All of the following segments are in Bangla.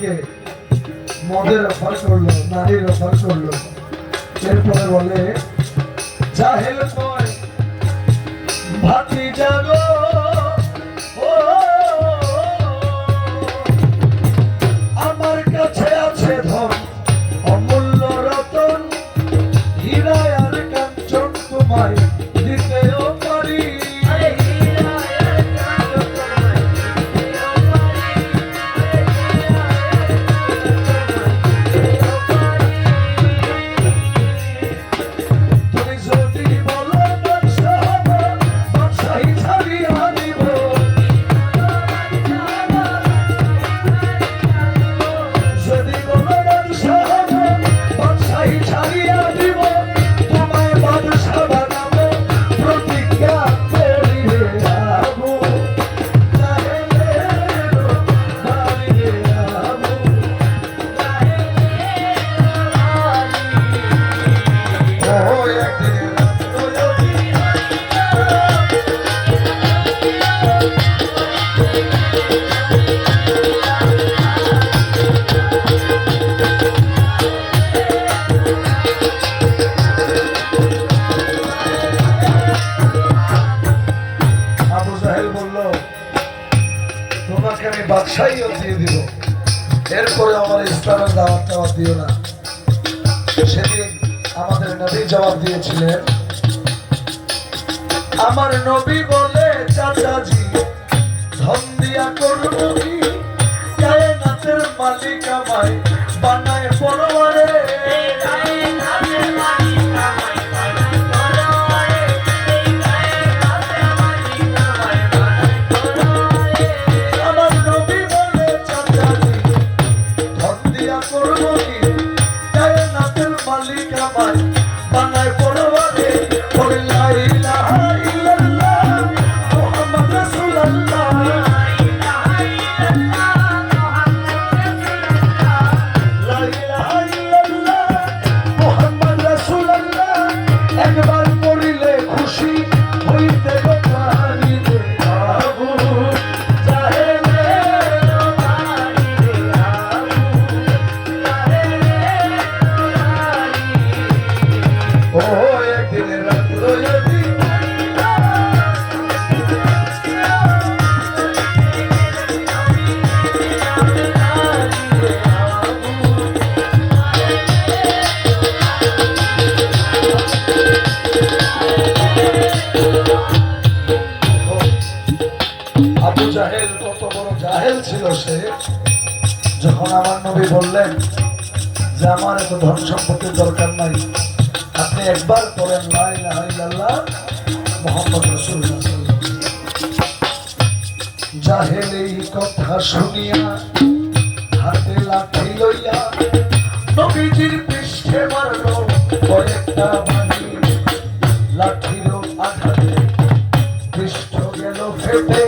দেখে মদের অফার সরলো নারীর অফার সরলো এরপরে বলে যা জাহেল ভাতি জাগো। বাদশাহীও দিয়ে দিল। এরপরে আমার ইসলামের দাওয়াত টাওয়াত দিও না। সেদিন আমাদের নবী জবাব দিয়েছিলেন, আমার নবী বলে, চাচাজি, ধন দিয়া করব কি? নাচের মালিক আমায় বানায় পরোয়ারে। করব আবু জাহেল যখন আমার নবী বললেন যে, আমার এত ধন সম্পত্তির দরকার নাই, আপনি একবার করেন মুহাম্মদ রাসূলুল্লাহ। জাহেল এই কথা শুনিয়া, হাতে লাঠি লইয়া নবীজির পৃষ্ঠে মারলো কয়েকটা লাঠির আঘাতে পৃষ্ঠ গেল ফেটে।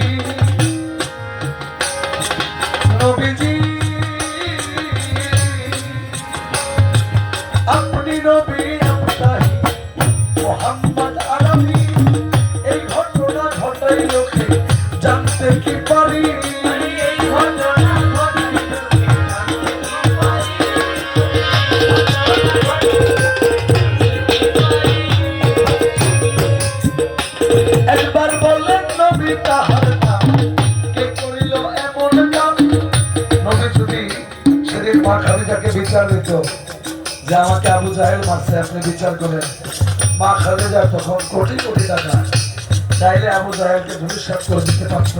মা বিচার দিত যে আমাকে আবু জাহেল মারছে, আপনি বিচার করেন। মা খালিদা তখন কোটি কোটি টাকা। চাইলে আবু জাহেলকে ধূলিসাৎ করে দিতে পারত।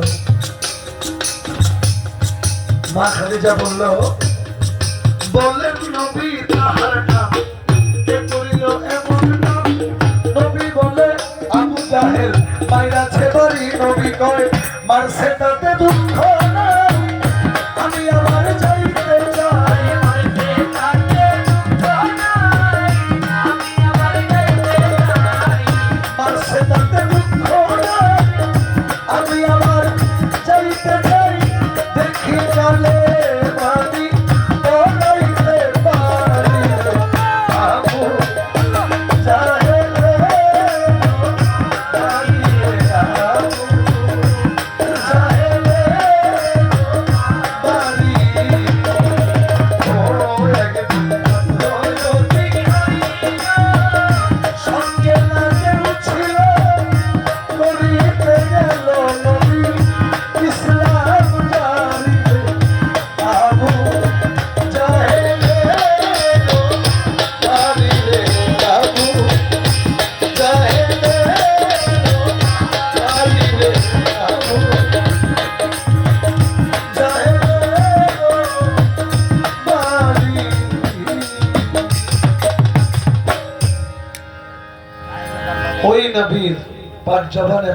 মা খালিজা বলল বললেন বলে আবু জাহেল মাইরাছে বাড়ি নবী কয়, মারছে তাতে দুঃখ। জবানে